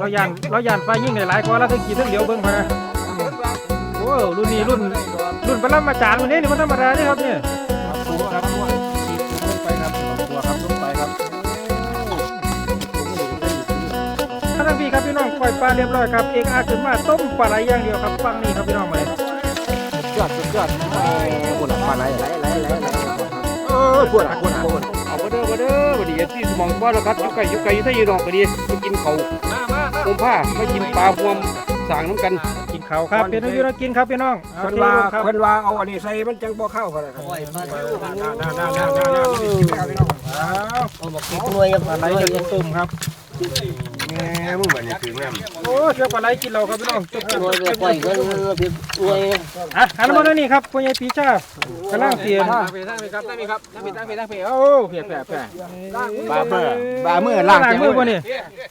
เรายานเรายานไฟยิ่งหลายกว่าเราต้องกินทั้งเดียวเบิ่งพะนะโอ้รุ่นนี้รุ่นรุ่นปรมาจารย์วันนี้นี่มันธรรมดานี่ครับเนี่ยตัวครับตัวขีดลงไปครับตัวครับลงไปครับท่านังพี่ครับพี่น้องปล่อยปลาเรียบร้อยครับเอกอาขึ้นมาต้มปลาไหลอย่างเดียวครับฟังนี่ครับพี่น้องมาเลยยอดสุดยอดปวดหลังปลาไหลไหลไหลไหลไหลเออปวดหลังปวดปวดเอาบ่เด้อบ่เด้อบ่ดีที่สมองบ่แล้วครับยู่ไกลอยู่ไกลอยู่ไทยอยู่ดอกก็ดีไปกินเขา วอมผ้าไปกินปลาพวมสางน้ำกันกินข้าวครับเป็นอายุนักกินครับพี่น้องเพิ่นว่าลงครับเพิ่นว่าเอาอันนี้ใส่มันจังบ่เข้ากันครับน่าน่าน่าน่าน่าน่านี่กินแล้วพี่น้องอ้าวปลาไหลจะต้มครับแม่มึงบัดนี้คือแม่โอ้เจ้าปลาไหลกินเราครับพี่น้องจุ๊บจุ๊บรวยไปปล่อยก็รวย อะหันมาแล้วนี่ครับพ่อใหญ่ปีชากำลังเสียนไปทางไปครับทางไปครับทางไปทางไปทางไปโอ้เพียแผลแผลบาบาเมื่อบาเมื่อล่างล้างมือป่ะนี่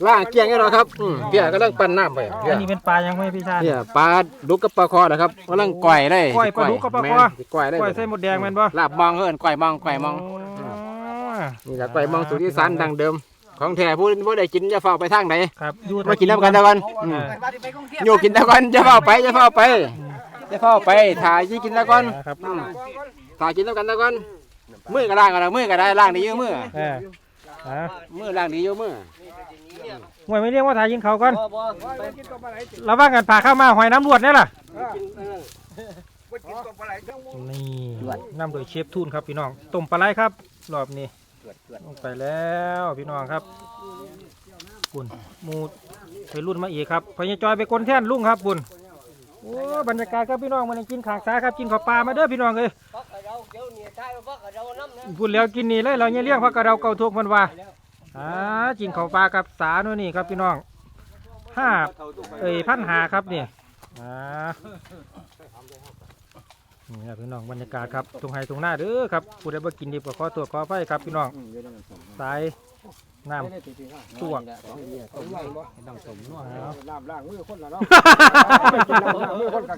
ล่างเกียงให้เราครับอืมเพียกำลังปั้นน้ำไปเพียอันนี้เป็นปลายังไม่พี่ชาเนี่ยปลาดุกกับปลาคอนะครับกำลังก่อยได้ก้อยปลาดุกกับปลาคอแม่นก่อยได้ก้อยใส่หมดแดงแม่นบ่ลาบมองเอิ้นก่อยมองก่อยมองอ๋อนี่แหละก่อยมองสูตรอีสานดังเดิมของแท้ผู้ผู้ใดกินจะเฝ้าไปทางไหนครับอยู่มากินน้ำกันตะวันอืมเออโยกินตะวันจะเฝ้าไปจะเฝ้าไป จะเฝ้าไปถ่ายยี่กินตะวันครับอืมถ่ายกินน้ำกันตะวันมือก็ล่างกันนะมือก็ได้ล่างดีอยู่มือเอออะมือล่างดีอยู่มือหวยไม่เรียกว่าถ่ายยิงเขาก่อนระวังกันผ่าเข้ามาหอยน้ำรวดเนี่ยล่ะนี่น้ำโดยเชฟทุนครับพี่น้องต้มปลาไหลครับรอบนี้ลงไปแล้วพี่น้องครับปุ่นหมูไปรุ่นมาอีกครับพญาจอยไปกลนแท่นลุงครับปุ่น โอ้บรรยากาศครับพี่น้องมันกินขางซ้ายครับกินข้าวปลามาเด้อพี่น้องเลยพักกระเราเดี๋ยวนี้ใช่พักกระเราน้ำนะพูดแล้วกินนี่เลยเราเนี่ยเลี้ยงพักกระเราเก่าทุกมันว่าอ่ากินข้าวปลากับสาโน่นนี่ครับพี่น้องห้าเอ้ยพันหาครับนี่อ่านี่ครับพี่น้องบรรยากาศครับตรงไฮตรงหน้าเด้อครับผู้ใดบ่กินดิบก็ขอตัวขอไฟครับพี่น้องสาย น้ำตัวเอาน้ำล่างมือคนละเนาะมือคนกัน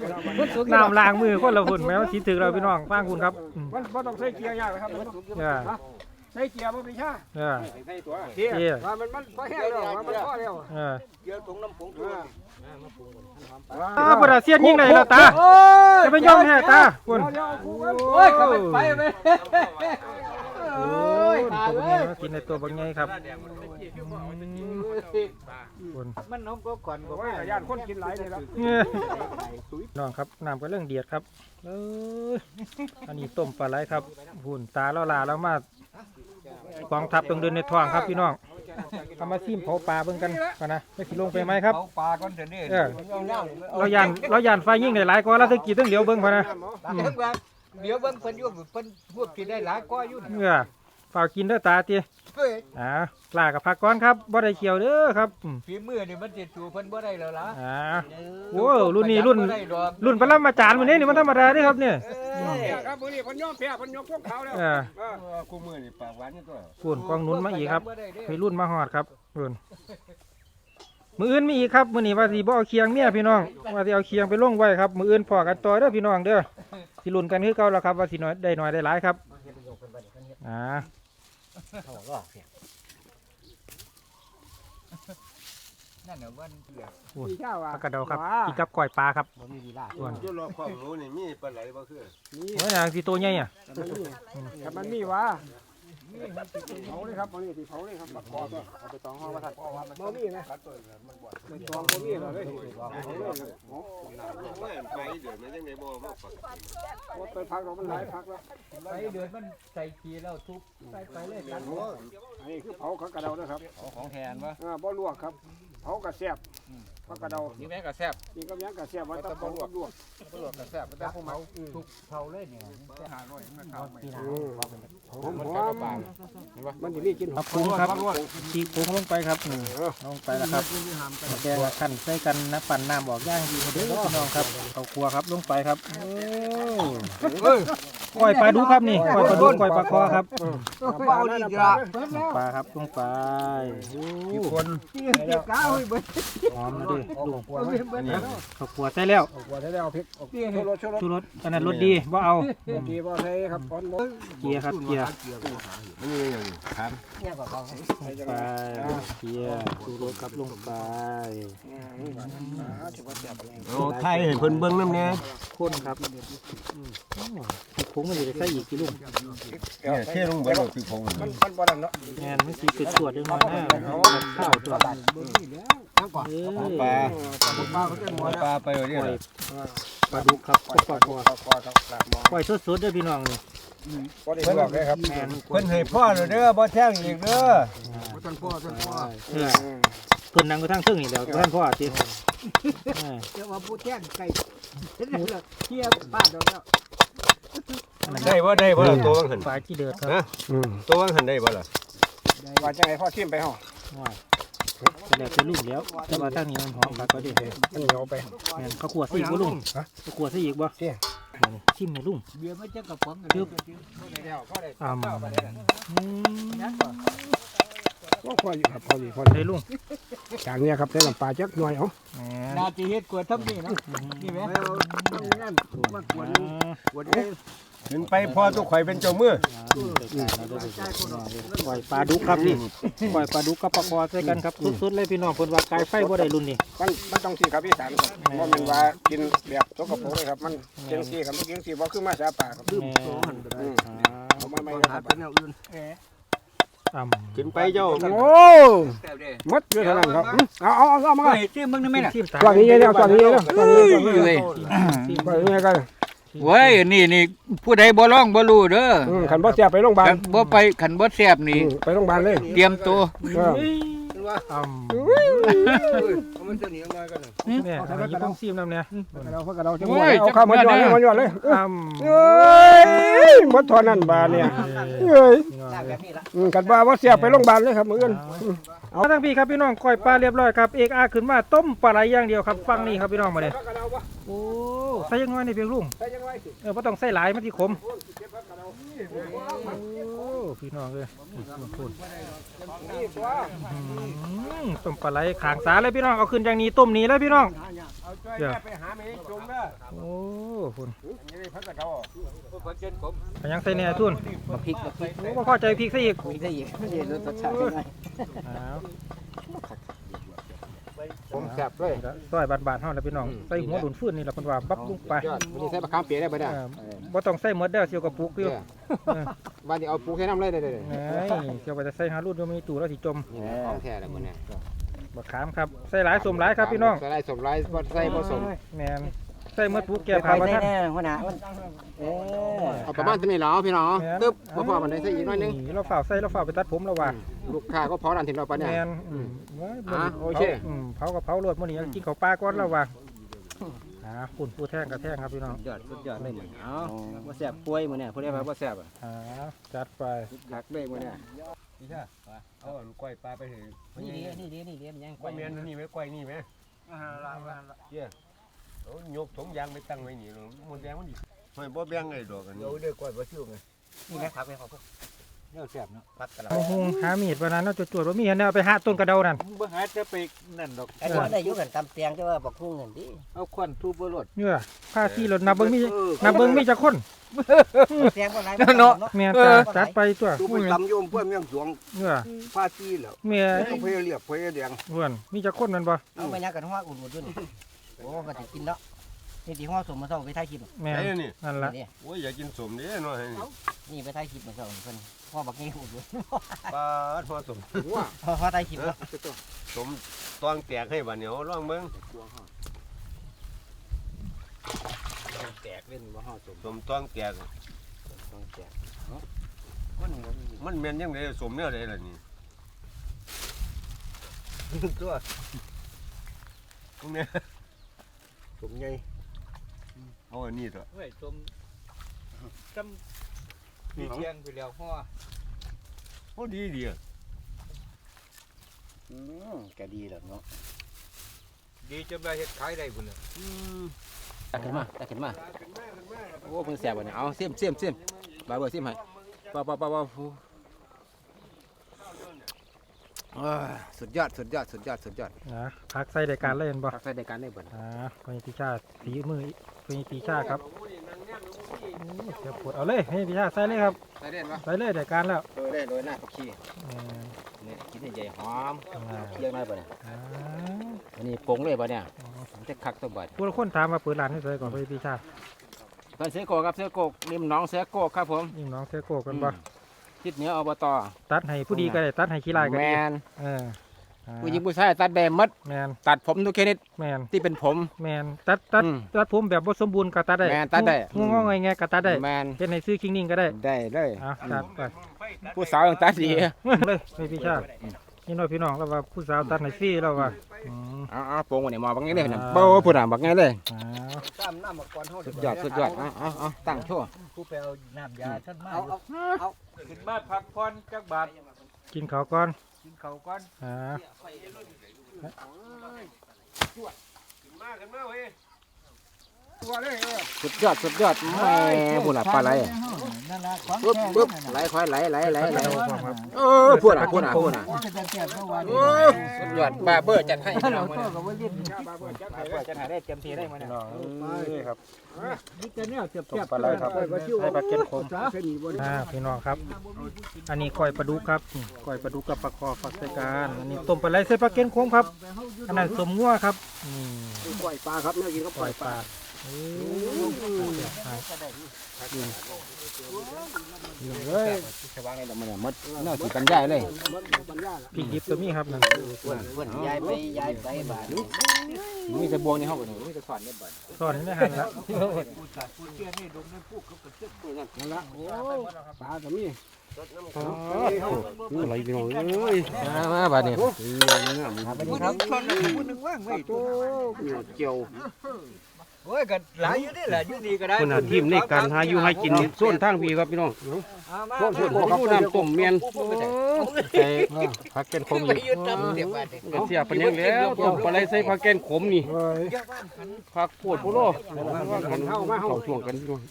น้ำล้างมือคนละฝุ่นแม้ว่าสีถึงเราพี่น้องฟังคุณครับอืมมันมันต้องใส่เกียร์ยากครับเออใส่เกียร์มันไม่ใช่เออเกียร์มันมันพอแห้งแล้วมันพอแล้วเออเดี๋ยวถุงน้ำผงถุงอ้าวปลาเสียนยิงไหนล่ะตาจะไปย่องแท้ตาคุณ โอ้ยขับไปไป โอ้ ยตัวบางไงมากินในตัวบางไงครับคุณมันน้องก็ก่อนบอกว่าญาติคนกินหลายเลยละเนี่ยน้องครับน้ำก็เรื่องเดียดครับเอ้ยอันนี้ต้มปลาไหลครับหุ่นตาแล้วลาแล้วมากองทัพต้องเดินในท้องครับพี่น้องเอามาซิมเผาปลาเบิ่งกันก่อนนะไม่สิลงไปไหมครับเอาปลาก่อนเดี๋ยวนี้เออเรายานเรายานไฟยิ่งหลายๆกว่าเราต้องกินต้องเหลียวเบิ่งพอนะเดี๋ยวเบิ่งเพิ่นอยู่เพิ่นพูดกินได้หลายกว่าอยู่ เออฝากกินเด้อตาเตี้ยเฮ้ยอ่าปลากับผักก้อนครับบ่ได้เขียวเด้อครับอืมฝีมือนี่มันสิสู่เพิ่นบ่ได้แล้วล่ะอ่าโอ้รุ่นนี้รุ่นรุ่นปรมาจารย์วันนี้นี่มันธรรมดาเด้อครับเนี่ยครับมื้อนี้เพิ่นยอมแพ้เพิ่นยกพวกเขาแล้วเออกูมือนี่ปากหวานนี่ตัวปุ่นกองหนุนมาอีกครับไปรุ่นมาหอดครับรุ่นมืออื่นมีอีกครับมื้อนี้ว่าสิบ่เอาเคียงเมียพี่น้องว่าสิเอาเคียงไปลงไว้ครับ มืออื่นพอกันต่อเด้อพี่น้องเด้อสิรุ่นกันคือเก่าแล้วครับว่าสิน้อยได้น้อยได้หลายครับอ่า นั่นน่ะวันเปียกปุ่นผักกระเดาครับกินกับก้อยปลาครับส่วนอยุรอบข้องหนูนี่มีปลาไหลบ่คือโอ้ยอย่างสิตัวใหญ่อะครับมันมีวะ เผาเลยครับมันนี่สิเผาเลยครับบักคอตัวเอาไปตองห้องมาทัดบ่มีนะไม่ตองบ่มีแล้วเลยไม่ไปเดี๋ยวมันยังไงบ่มาฝักไปพักเรามันหลายพักแล้วไปเดือนมันใส่ขี้แล้วทุบใส่ไปเลยกันอันนี้คือเผากระเดานะครับของแทนวะอ่าบ่ลวกครับ เผากระแซบผักกระเดานี่แม่ก็แซ่บกินกับหยังกระแซบว่าต้องเผาลวกลวกตลอดก็แซ่บแต่พวกเมาทุกเผาเลยเนี่ยหาหน่อยมันเข้าไปหอมหอมมันสิมีกินครับปรุงครับชีปรุงลงไปครับนี่ลงไปแล้วครับแกงขันใส่กันนะปั่นน้ำบอกย่างดีมาเด้อพี่น้องครับเอาครัวครับลงไปครับโอ้ ก้อยปลาดุกครับนี่ก้อยปลาดุกก้อยปลาคอครับเอาดีจ้ะปลาครับลงไปโอ้คนก้าวเบิดหอมเลยลุงกลัวไหมข้าวคั่วใส่แล้วกลัวได้แล้วพริกชูรสชูรสชูรสอันนั้นรสดีบ่เอากีบ่ใช่ครับก้อนหมดเกียร์ครับเกียร์มันมีอย่างครับเนี่ยก็เขาลงไปเกียร์ชูรสครับลงไปโอ้ไทยให้เพิ่นเบิ่งนำแน่ข้นครับอีกผงมันอยู่ในไส้อีกกี่ลูกเนี่ยเทลงเบิดแล้วคือของมันมันมันบ่ดันเนาะแม่นมันสีเกิดตรวจเรื่น้อยหน้าข้าวตัวเอ้ยปลาปลาไปเอาเนี่ยปลาดุกครับปลาคอคอครับกราปล่อยสดๆด้อพี่น้องนี่บ่ได้บอกเลยครับแม่นเพิ่นให้พ่อเด้อเด้อบ่แท่งอีกเด้อท่านพ่อท่านพ่อเนี่ยเพิ่นนั่งอยู่ทางเทิงนี่แล้วท่านพ่อติเออเดี๋ยวมาพูดแท่งไก่เทียบป้าดอกแล้ว ได้บ่ได้บ่ล่ะตัววังหันปลาจีเดือดครับฮะตัววังหันได้บ่ล่ะว่าจังไงพ่อชิมไปเฮาว้ายจะแล้วจะลูกแล้วแต่ว่าทางนี้มันหอมครับก็ดิมันเหนียวไปแม่นเขาขวดซะอีกบ่ลุงเขาขวดซะอีกบ่เตี้ยมานี่ชิมให้ลุงเบียร์ไม่เจ้ากระป๋องกันอ่ำอืมก็พออยู่ครับพอดีพอได้ดีลุงจางเนี้ยครับใส่น้ำปลาจักหน่อยเอ้าแม่นนาทีเฮ็ดกวดทับนี่นะนี่แม่นั่นมากวดอ่ากวดเลย ขึ้นไปพ่อตุกข่อยเป็นเจ้ามือปล่อยปลาดุกครับนี่ปล่อยปลาดุกกับปลาคอใส่กันครับสุดๆเลยพี่น้องเพิ่นว่ากายไฟบ่ได้รุ่นนี่มันมันต้องสิครับพี่สามครับบ่แม่นว่ากินแบบสกปรกเลยครับมันจังซี่ครับเมื่อกี้จังซี่บ่คือมาสาปลาครับแม่อืมอ่าเอามาใหม่ครับอ่ำขึ้นไปเจ้าโอ้หมดอยู่เท่านั้นครับเอาเอาเอามาก่อนเฮ้ยมึงนี่แม่น่ะทีมตาตัวนี้เยอะแล้วตัวนี้เยอะแล้วตัวนี้ตัวนี้เลยตัวนี้กัน เว้ยนี่นี่ผู้ใดบ่ร้องบ่รู้เด้ออืมขันบ่เสียไปโรงพยาบาลคันบ่ไปขันบ่แซ่บนี่อืมไปโรงพยาบาลเลย เตรียมตัว เอออ่ำมันจะหนีออกมากันเนี่ยอันนี้ต้องซีมน้ำเนี่ยเราเพิ่งกันเราจะเอาข้าวมันยอดเลยมันยอดเลยอ่ำเอ้ยหมดทอนั้นบาเนี่ยเอ้ยอืมกันบ่าว่าเสียไปโรงพยาบาลเลยครับมื้ออื่นเอาทั้งพี่ครับพี่น้องก้อยปลาเรียบร้อยครับเอกอาขึ้นมาต้มปลาไหลอย่างเดียวครับฟังนี่ครับพี่น้องมาเลยโอ้ใส่ยังน้อยนี่เพียงลุงเออไ่ต้องใส่หลายมันที่ขมโอ้ พี่น้องเลยพูดต้มปลาไหลขางสาเลยพี่น้อง เอาขึ้นอย่างนี้ต้มนี้เลยพี่น้องเดี๋ยวไปหาแม่จมเด้อโอ้คุณนี่พักกระเดาอันยังใส่เนี่ยทุนมาพริกมาพริกโอ้บ่พอใจพริกซะอีกมีได้อีกไม่ได้รสชาติได้อ้าวผมแซ่บเลยซอยบานๆเฮาแล้วพี่น้องใส่หัวดุนฟื้นนี่ล่ะเพิ่นว่า บับลงไปยอดวันนี้ใส่มะขามเปียกได้บ่ได้เออบ่ต้องใส่หมดเด้อเสียวกับปุกอยู่ วันนี้เอาปูแค่น้ำเลยได้เลยไงเสียวไปจะใส่หารุ่นอยู่มีตู้แล้วสิจมนี่ของแท้แล้วมื้อนี้บักขามครับใส่หลายสมหลายครับพี่น้องใส่ได้สมไรบ่ใส่บ่สมแม่นใส่หมดปุกแก่ผ่าบ่ทันหัวหน้ามันเออเอาประมาณเท่านี้แล้วพี่น้องแม่นตึ๊บบ่พอมันได้ใส่อีกหน่อยนึงเราฝ่าใส่เราฝ่าไปตัดผมแล้วว่าลูกค้าก็พอดันถิ่นเราปะเนี่ยแม่นอืมว้ายอะโอเคอืมเผากับเผารวดมื้อนี้กินข้าวปลาก่อนแล้วว่า อ่าคุณผู้แท่งกับแท่งครับพี่น้องยอดสุดยอดเลยเอาบ่แซ่บป่วยมื้อนี้ผู้ใดว่าบ่แซ่บอะอ่าจัดไปคักเลยมื้อนี้พี่ชาเอาอันก้อยปลาไปให้นี่ดีนี่ดีนี่ดีมันยังก้อยแม่นนี่ไหมก้อยนี่ไหมเจ้าเอายกถุงยางไปตั้งไว้นี่มันแดงมันดิไม่บ่แบ่งไงดอกอันนี้เด้อก้อยบ่ชิวไงนี่แม่คักไปขอพวก เนื้อแซ่บเนาะพักกันแล้วเอาหุงหามีดวันนั้นเนาะจวดๆว่ามีอันเนี้เอาไปหาต้นกระเดานั่นบ่หาจะไปนั่นดอกไอ้คนได้อยู่กันตำเตียงแต่ว่าบอกคุ้งเงินดิเอาควันทูบบ่รถเนี่ยผ้าที่รถนับเบิ่งมีนับเบิ่งมีจักคนเตียงคนไหนเนาะแม่นจ้ะจัดไปตัวตูไปตำโยมเพื่อนเมียงสวงเนี่ยพาซีแล้วเมียเพื่อเรียบเพื่อแดงอ้วนมีจักคนแมันบ่เอาไปยักกันหัวอุ่นๆด้วยนี่โอ้ก็จะกินเนาะ นี่ที่หัวสมมาเท่าไปถ่ายคลิปแม่นไอ้นี่ นั่นล่ะนี่โอ้ยอยากกินสมนี่เนาะให้นี่นี่ไปถ่ายคลิปมาเท่าเพิ่นพ่อบักงี้อุ่นด้วยปลาทอดสมว้าพ่อถ่ายคลิปแล้วสมตองแตกให้บัดเหนียวลองเบิ่งแตกเล่นบ่ห่อสมสมตองแตกต้องแตกมันแม่นยังไงสมเนี่ยไดล่ะนี่ตัวตรงเนี้ยสมใหญ่ เอาอันนี้เถอะเฮ้ยชมจำมีเทียงไปแล้วพ่อโอ้ดีดีอะอืมก็ดีแล้วเนาะดีจนได้เฮ็ดขายได้พุ่นน่ะอืมตักขึ้นมาตักขึ้นมาโอ้เพิ่งแสบบ่เนี่ยเอาเสียมเสียมเสียมบาเบอร์เสียมให้ป้าป้าป้าป้า สุดยอดสุดยอดสุดยอดสุดยอดนะพักใส่รายการเล่นบ่พักใส่ในการได้บ่อ่าพญติชาสีมือพญติชาครับโอ้เดี๋ยวปวดเอาเลยพญติชาใส่เลยครับใส่ได้ปะใส่เลยรายการแล้วโดยได้โดยหน้าผักชีเออนี่กินให้ใหญ่หอมอ่าเคี่ยวหน่อยบ่เนี่ยอ่าอันนี้ปรุงเลยบ่เนี่ยมันจะคักตัวบ่ผู้ละคนถามมาเปิดร้านให้ใส่ก่อนพญติชาเพิ่นเสือโกครับเสือโกกริมหนองเสือโกกครับผม ยิ่งน้องเทโก้กันบ่ ทิศเหนืออบตตัดให้ผู้ดีก็ได้ตัดให้ขี้ลายก็แมได้นเอออ่าผู้หญิงผู้ชายตัดได้หมดแมนตัดผมทุกชนิดแมนที่เป็นผม แมนตัดตัดอืมตัดผมแบบบ่สมบูรณ์ก็ตัดได้แม่นตัดได้ งงงๆไงๆก็ตัดได้แมนเป็นให้ซื้อคิงนิ่งก็ได้ได้เลย อะตัดไปผู้สาวยังตัดดี เลยไม่พี่ชา นี่น้อยพี่น้องเราว่าผู้สาวตัดให้ฟรีเราว่าอืมเอ๋อาโปรงวันนี้มาบักไงเลยนะอ่าโบ้พูดอะบักไงเลยอ่าซ้ำน้ำมาก่อนเฮาสุดยอดสุดยอดเอาเอาเอาตั้งโชว์ผู้ไปเอาน้ำยาท่านมาเอาเอาขึ้นมาพักผ่อนจักบาทกินข้าวก่อนกินข้าวก่อนอ่าตัวเลยเออสุดยอดสุดยอดแม่พูดอะปลาไหล นั่นล่ะของปึ๊บแท้ปึ๊บไหลค่อยไหลไหลไหลไหลเออพูดอะพูดอะพูดอะจะจะแก่เมื่อวานโอ้สุดยอดบาร์เบอร์จัดให้เราโตกับว่าเล่นจัดให้ได้เต็มที่ได้มาเนี่ยน้องเอ้ยครับนี่แต่เนี่ยเจ็บต้มปลาไหลครับให้ปลาเก็นขมเส้นนี้บ่อ่าพี่น้องครับ อันนี้ก้อยปลาดุกครับนี่ก้อยปลาดุกกับปลาคอฝักใส่กันอันนี้ต้มปลาไหลใส่ปลาเก็นขมครับอันนั้นสมงัวครับนี่ปล่อยปลาครับเนี่ยกินก็ปปล่ล่ออยยปปลาลาเอ้ย เฮ้ยชาวบ้านในดอกมันเนี่ยมดเน่าสิกันใหญ่เลยมันปัญญาละพริกดิบตัวนี้ครับนั่นเพื่อนเพื่อนยายไปยายไปบาทมีแต่บวงในห้องกันนี่มีแต่สอนเนี่ยบ่สอนไม่หันละนั่นละโอ้ปลาก็มีอะไรพี่น้องเอ้ยมามาบาดนี้สวัสดีครับผู้นึงว่างไว้ตัวเกี่ยว โอ้ยก็หลายอยู่นี่แหละอยู่นี่ก็ได้คนหาทีมในการหาอยู่ให้กินส่วนทางพี่ครับพี่น้องมาส่วนส่วนผู้น้ำต้มเมียน ใส่ผักแกนขมไปนี่ยืนจับเดี๋ยวบาดก็เสียปันยังแล้วต้มปลาไหลใส่ผักแกนขมนี่เฮ้ยผักโพดโพโลว่ากันเข้าช่วงกันพี่น้อง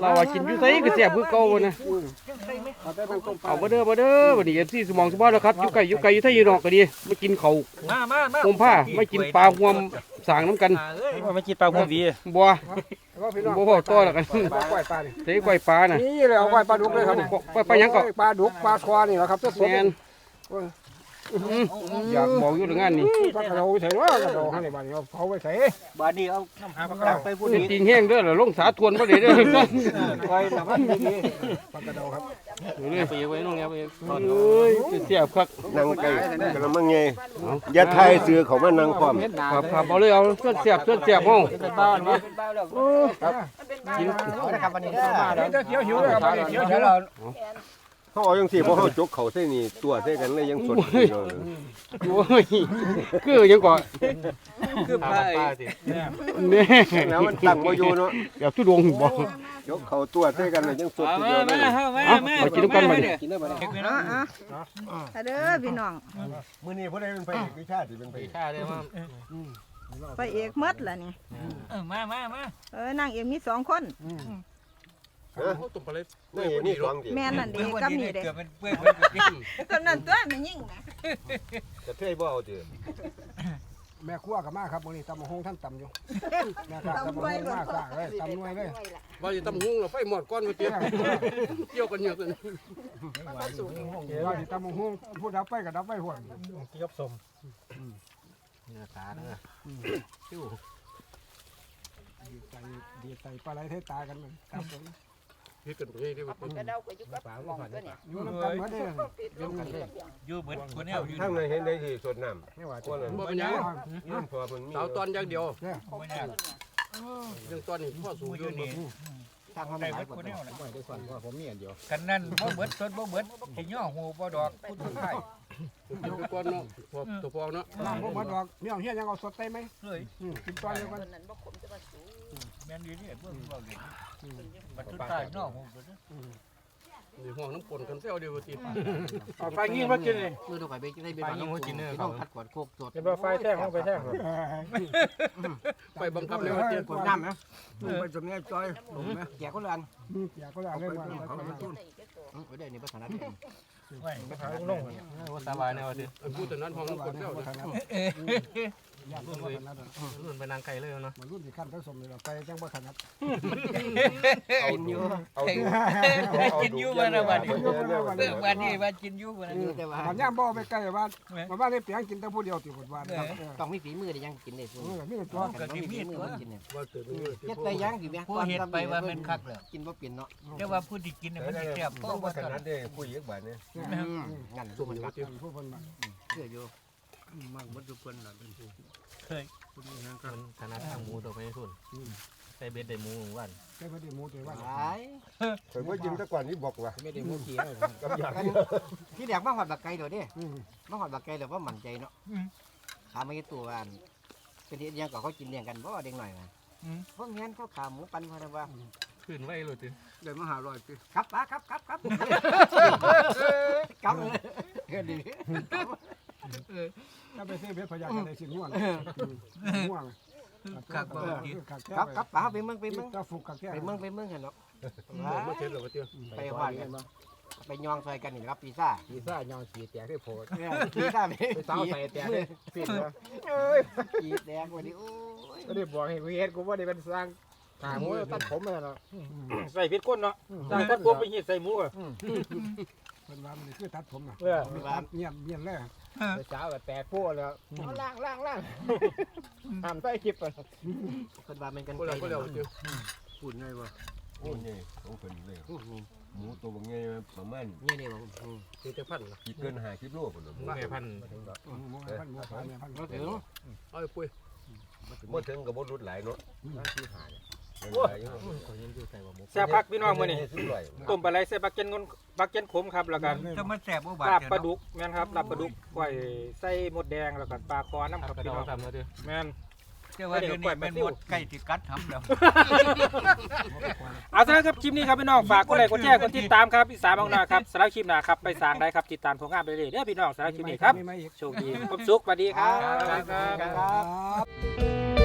เราว่ากินอยู่ไสก็เสียคือเก่านะเอาแต่มันต้มปลาเอาบ่เด้อบ่เด้อบัดนี้ FC สมองสบายแล้วครับอยู่ไกลอยู่ไกลอยู่ไทยอยู่นอกก็ดีมากินข้าวมามามาห่มผ้ามากินปลาห่วมสางน้ำกันเอ้ยว่าไม่กินปลาหัวหวีบ่ว่าพี่น้องบ่พอต่อแล้วกันปลาปล่อยปลานี่ใส่ก้อยปลาน่ะนี่เลยเอาปล่อยปลาดุกเลยครับนี่ปลาปลาหยังก็ ปลาดุกปลาคอนี่แหละครับตัวสดแม่นอืม อยากบอกอยู่เรื่องงานนี่ปลากระโดดใส่ว่ากระโดดให้ในบ้านนี้เอาเผาไว้ใส่บาดนี้เอาน้ำหาปลากกระลัดาบษไปพูดเป็นนี้จริงแห้งเด้อแล้วลงสาทวนบ่ได้เด้อคอยระวังดีๆปลากระโดดครับเลยไปไว้น้องแอบไปเอ้ยเสียบคักนั่งไกลกระมังไงอย่าทายซื้อเขามานั่งพร้อมครับครับเอาเลยเอาส่วนเสียบส่วนเสียบเฮาเป็นบ้านวะกินเอาละครับวันนี้เด้อเดี๋ยวเขียวหิวเลยครับเขียวหิวเรา เขาเอาจังซี่เพราะเขาจกเขาเส้นนี่ตัวเส้นกันเลยยังสดอยู่เนาะโอ้ยคือยังก่อนคือพระแน่แล้วมันตั้งบ่อยู่เนาะเดี๋ยวทุดงบ่ยกเขาตัวเส้นกันเลยยังสดอยู่เดียวเลยเอามากินน้ำกันมาดิ กินได้บ่เนี่ยอะอะอะเด้อพี่น้องมื้อนี้ผู้ใดเป็นไปอีกวิชาสิเป็นไปอีกไปเอกหมดล่ะนี่มามามาเออนางเอกมีสองคน นี่นี่สองดิแม่นั่นเด็กกับนี่เด็กเกือบเป็นเปื้อนคนนั้นตัวมันยิ่งนะกระเทยบ่เอาติแม่ครัวกับมาครับมื้อนี้ตำบักหงท่านตำอยู่แม่ครับตำบักหงมากสร้างเลยตำหน่วยเลยว่าจะตำหุงเราไฟหมอดก้อนมาเตี้ยเกี่ยวกันเยอะเลยว่าสิตำบักหงพูดดับไปก็ดับไปห่วงที่ยบสมดีใจดีใจปลาไหลเทตากันมันครับผม เฮ็ดกันไปเรื่อยกระเดาก็อยู่กับหมองตัวเนี่ยอยู่น้ำกันมาเด้ออยู่เหมือนคนนี้อยู่ทางนั้นเห็นได้ที่สดน้ำไม่ว่าคนนั้นๆบ่เป็นหยังนี่พอเพิ่นมีสาวตอนอย่างเดียวเนี่ยยังตอนนี้พ่อสูงอยู่นี่ทางเขาได้ไม่เหมือนคนนี้ไม่ได้สั่นว่าผมมีอันเดียวกันนั่นบ่เหมือนต้นบ่เหมือนไอ้ย่อหูบ่ดอกพูดทุกไทยอยู่ก้อนเนาะพอตัวพอเนาะน้ำบ่มาดอกเมี่ยงเฮียยังเอาสดได้ไหมเลยกินตอนเดียวกันตัว นั้นบ่ขมจะมาสูงแม่นดีนี่เบิ่งบ่เลยบัดทุกไทยย่อหูตัวนี้นี่ห้องน้ำปนกันเซลเดียวตีเอาไปงี้มากินเลยมือดูข่อยไปได้ไปบ้านน้องกินเนื้อเขาพัดขวดโคกสดเดี๋ยวเอาไฟแท่งลงไปแท่งครับไปบังคับเลยว่าเจ้าขวดน้ำนะไปสมัยจอยลงไหมแก่ก็เลือนอยากก็เลยว่าโอ้ยเดี๋ยวนี้ภาษาหน้าที่ไปหาลุงลงก่อนสบายแนวดิพูดแต่นั้นห้องน้ำปนเซล เลยรุ่นไปนางไก่เลยเนาะมันรุ่นที่ขั้นผสมเลยไปจังบ่ถนัดกินอยู่เอาดูกินอยู่มาดูกินอยู่มาแล้วบัดนี้วันนี้ว่ากินอยู่วันนี้แต่ว่ามันย่างบ่ไปใกล้บ้านมาบ้านได้เปียงกินแต่ผู้เดียวติดบ้านต้องมีฝีมือได้ยังกินได้สู้เออมีตัวก็มีฝีมือกินเนี่ยเฮ็ดไปยังสิแม่ผู้เฮ็ดไปว่ามันคักแล้วกินบ่เป็นเนาะแต่ว่าผู้ที่กินน่ะมันสิแซ่บต้องว่าขนาดนี้ผู้หญิงบ้านนี้งั้นสู้มันกัดผู้คนมาเชื่ออยู่ มันมันทุกคนน่ะเป็นผู้เคยมันขนาดทางหมูตัวไปทุนใส่เบ็ดได้หมูของวันใช่พอดีหมูแต่ว่าหลายเคยว่ายิงตะก่อนนี่บอกว่าไม่ได้มูขี้กับอยากที่แรกมาหอดบักไก่เดี๋ยวดิมาหอดบักไก่แล้วว่ามั่นใจเนาะขาไม่ตัวอันเป็นที่ยังก็เขากินเลี้ยงกันบ่เด็กหน่อยนะพวกนี้เขาขาหมูปันพอได้ว่าขึ้นไว้เลยติเดินมาหาลอยปีครับป้าครับครับครับครับเลยเฮ้ยดี ถ้าไปซื้อเพชรพญากันได้สิง่วงง่วงคักบ่ครับครับป้าไปเมืองไปเมืองถ้าฟุกกับแก่ไปเมืองไปเมืองกันเนาะมาเช็ดหรอเจ้าไปหอดกันไปยองซอยกันนี่ครับปีซ่าปีซ่ายองขีแตกได้โผล่ปีซ่าไปเต้าใส่แตกได้ปิดแล้วปีแดงวันนี้โอ้ยก็ได้บอกให้เฮ็ดกูว่าได้เป็นสร้างขาหมูตัดผมมาแล้วใส่ผิดก้นเนาะสร้างตัดพวกไปหีดใส่หมูอะเป็นว่ามันคือตัดผมอะเออเงียบเงียบเลย ไปสาวแตกโป้แล้วล่างล่างล่างทำใต้คลิปคนว่ามันกันก็ไกลแล้วก็แล้วเนาะเจ้าพูดไงวะโอ้ยนี่ของคนเลยอืมหมูตัวบางไงประมาณนี่นี่ผมอืมคือจะพันละกี่เกินหาคิโลคนละหมูแม่พันธุ์หมูพันหมูพันเนี่ยพันมาถึงเอาปุ้ยเมื่อถึงกับบ่รุดหลายเนาะที่หาเนี่ย คนยังอยู่ใส่ว่าหมูแซ่บพักพี่น้องมื้อนี้ซื้อร่อยต้มปลาไหลใส่ปลาเก็นงนปลาเก็นขมครับแล้วก็จะมาแซ่บบ่บาดลาบเดียวปลาเนาะดุกแม่นครับลาบปลาดุกก้อยใส่หมดแดงแล้วก็ปลาคอน้ำครับกระพี่ดอน้องงทำแล้วเด้อแม่นแต่ว่าเดี๋ยวนี้แม่นหมดใกล้สิกัดทำแล้วเอาสำหรับครับคลิปนี้ครับพี่น้องฝากกดไลค์กดแชร์กดติดตามครับอีสานบางนาครับสำหรับคลิปหน้าครับไปสร้างได้ครับติดตามผลงานไปเรื่อยๆเด้อพี่น้องสำหรับคลิปนี้ครับมีมาอีกโชคดีความสุขสวัสดีครับครับ